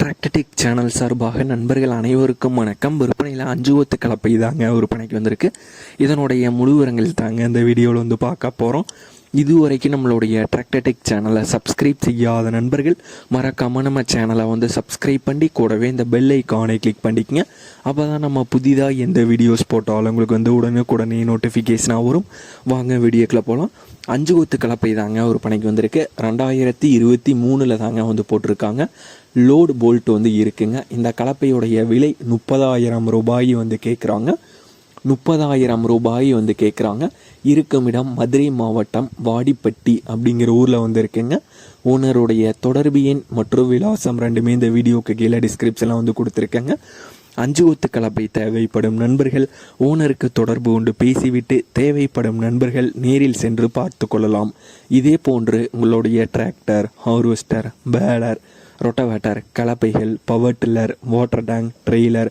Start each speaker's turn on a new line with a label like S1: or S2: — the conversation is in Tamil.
S1: டிராக்டடிக் சேனல் சார்பாக நண்பர்கள் அனைவருக்கும் வணக்கம். விற்பனையில் அஞ்சு ஒத்து கலப்பை தாங்க விற்பனைக்கு வந்திருக்கு. இதனுடைய முழு விவரங்கள் தாங்க இந்த வீடியோவில் வந்து பார்க்க போகிறோம் இதுவரைக்கும் நம்மளுடைய டிராக்டடிக் சேனலை சப்ஸ்கிரைப் செய்யாத நண்பர்கள் மறக்காமல் நம்ம சேனலை வந்து சப்ஸ்கிரைப் பண்ணி கூடவே இந்த பெல் ஐக்கானை கிளிக் பண்ணிக்கங்க. அப்போ தான் நம்ம புதிதாக எந்த வீடியோஸ் போட்டாலும் உங்களுக்கு வந்து உடனுக்குடனே நோட்டிஃபிகேஷனாக வரும். வாங்க வீடியோக்கில் போகலாம் அஞ்சு கொத்து கலப்பை தாங்க ஒரு பணிக்கு வந்திருக்கு. ரெண்டாயிரத்தி இருபத்தி மூணில் தாங்க வந்து போட்டிருக்காங்க. லோடு போல்ட் வந்து இருக்குங்க. இந்த கலப்பையுடைய விலை முப்பதாயிரம் ரூபாய் வந்து கேட்குறாங்க முப்பதாயிரம் ரூபாய் வந்து கேட்குறாங்க இருக்கும் இடம் மதுரை மாவட்டம் வாடிப்பட்டி அப்படிங்கிற ஊரில் வந்து இருக்குங்க. ஓனருடைய தொடர்பு எண் மற்றும் விலாசம் ரெண்டுமே இந்த வீடியோக்கு கீழே டிஸ்கிரிப்ஷனில் வந்து கொடுத்துருக்கேங்க. அஞ்சு ஒத்து கலப்பை தேவைப்படும் நண்பர்கள் ஓனருக்கு தொடர்பு கொண்டு பேசிவிட்டு தேவைப்படும் நண்பர்கள் நேரில் சென்று பார்த்து கொள்ளலாம். இதே போன்று உங்களுடைய tractor harvester baler rotavator கலப்பைகள் power tiller water tank trailer